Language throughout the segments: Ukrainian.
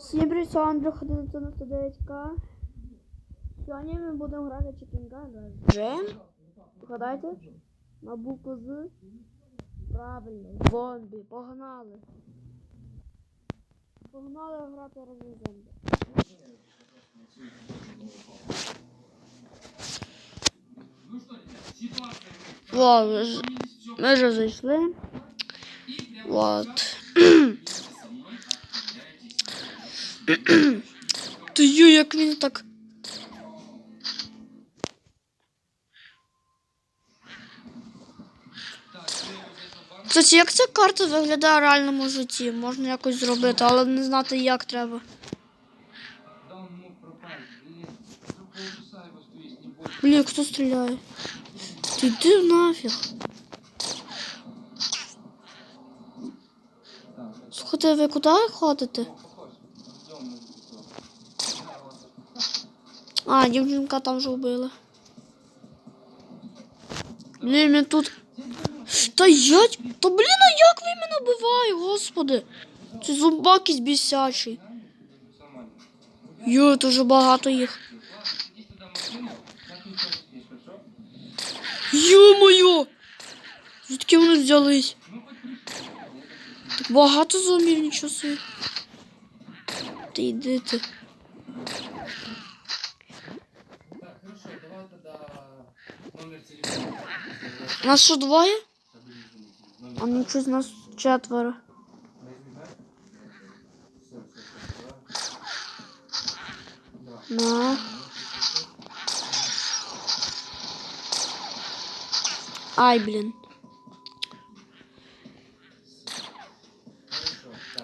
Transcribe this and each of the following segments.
Всім привіт, Андрюха 99к. Сьогодні ми будемо грати Gun. Джем? Вгадайте? На букву З. Правильно, зомбі. Погнали. Погнали грати разом зомбі. Ж- ми вже зайшли. Вот. Та ю, як він так. Кстати, як ця карта виглядає в реальному житті? Можна якось зробити, але не знати, як треба. Блін, хто стріляє? Ти йди нафіг. Слухайте, ви куди ходите? А, дівчинка там вже вбила. Блін, він тут. Та я. Та блін, а як ви мене вбиваєте, господи? Це зомбак із бісячий. Йо, дуже багато їх. Йо-моє! Звідки вони взялись? Так багато зомбів, нічого собі. Ти йди ти. Нас що двоє? А ну щось нас четверо. На. Ай, блін.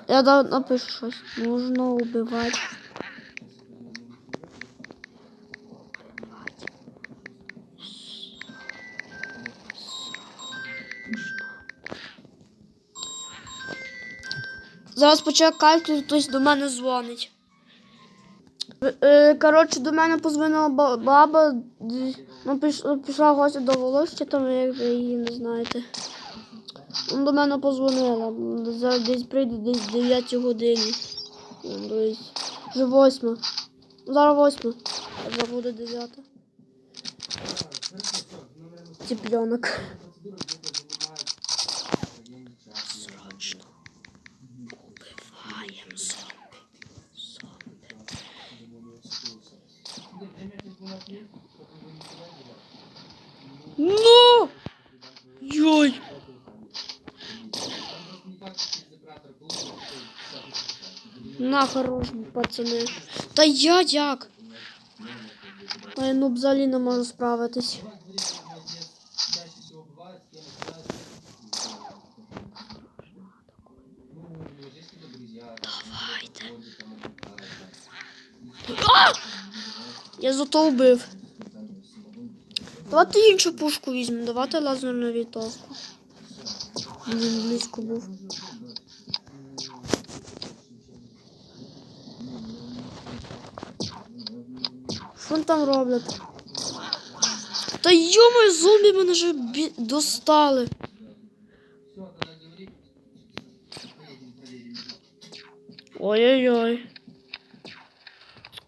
Я напишу щось. Можна убивати. Зараз почекайте, хтось до мене дзвонить. Е, Коротше, до мене позвонила баба, ну, пішла гостя до волосся, там як ви її не знаєте. Ну, До мене позвонила. Зараз десь прийде десь 9 годині. Ну. Вже 8. Зараз 8. Вже буде 9. Ціпленок. Срочно. Убиваємо зомбі. Зомбі. Ну! Йой! На хорош, пацани. Та я як? Та я ну взагалі не можу справитись. Давайте. да. Я зато вбив. Давайте іншу пушку візьмемо. Давайте лазерну вітовку. Він близько був. Що там роблять? Та йомо, зомбі мене вже бі... достали. Ой-ой-ой.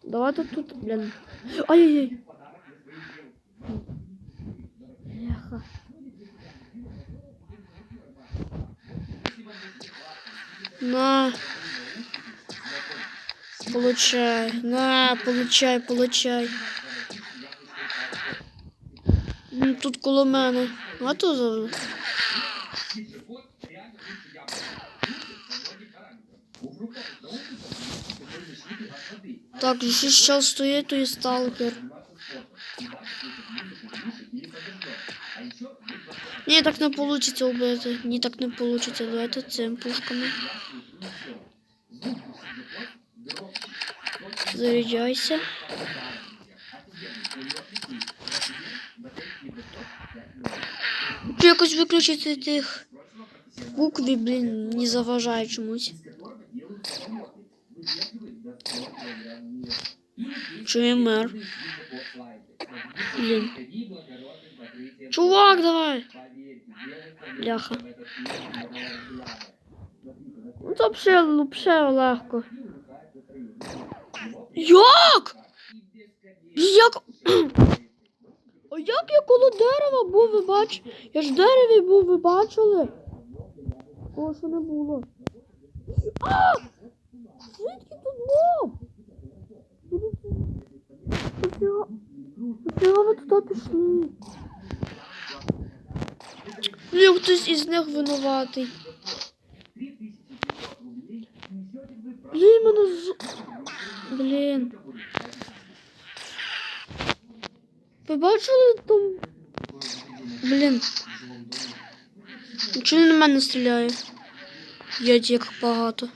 Давайте тут, блін. Ай-яй-яй. Бляха. На. Получай. На, получай, получай. Ну, Тут коло мене. А то за. Так, ще ще стоїть той сталкер. Ні, так не вийде вбити. Ні, так не вийде. Давайте цим пушками. Заряджайся. Хочу якось виключити тих букві, блін, не заважає чомусь. Чи він мер? Блін. Чувак, давай. Бляха. Ну, то взагалі, взагалі легко. Як? Як? А як я коло дерева був, ви бач? Я ж дереві був, ви бачили? О, що не було. А! Звідки тут лоб? Чого ви туди пішли? Блін, хтось із них винуватий. Блін, мене з... Блін. Ви бачили там? Блін. Чому на мене стріляє? Єдь, як багато.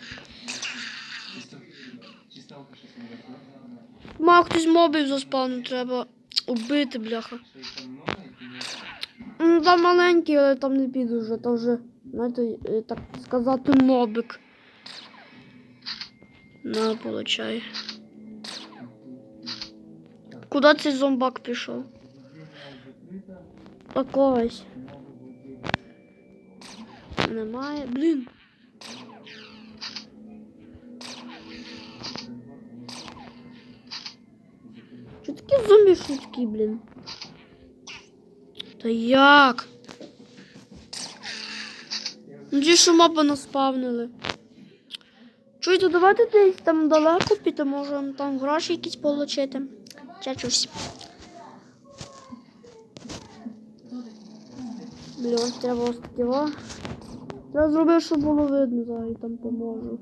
Ма, хтось мобів заспавнив, треба убити, бляха. Ні. Ну, маленький, але там не піду вже, то вже, знаєте, е, так сказати, мобик. На, получай. Куди цей зомбак пішов? Когось. Немає. Блін. Що такі зомбі швидкі, блін? Та як? Ну ті, що моби наспавнили. Чуєте, давайте десь там далеко піти, можемо там гроші якісь отримати. Чачусь. Блін, треба ось таке, о. Треба щоб було видно, зараз я там поможу.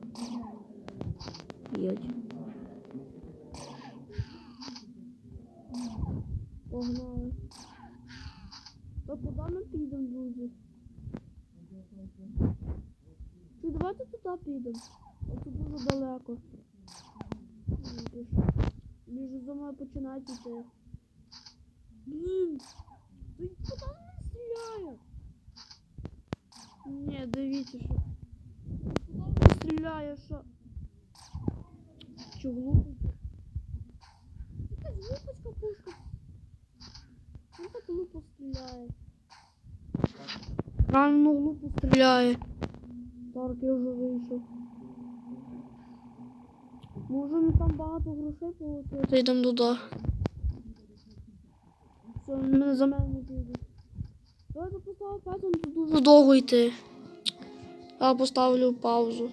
Єдь. Погнали. Підемо, друзі? Чи давайте туди підемо. А Це дуже далеко. Біжу за мною починають йти. Блін! Ти куди мене стріляє? Ні, дивіться, що. Куди мене стріляє, що? Що глупо? Якась глупочка пушка. Він так глупо стріляє. Правильно глупо стріляє. Так, я вже вийшов. Може не там багато грошей получити. Йдемо туди. Все, мене за мене не піде. Давайте поставив п'ятом, тут дуже довго йти. Я поставлю паузу.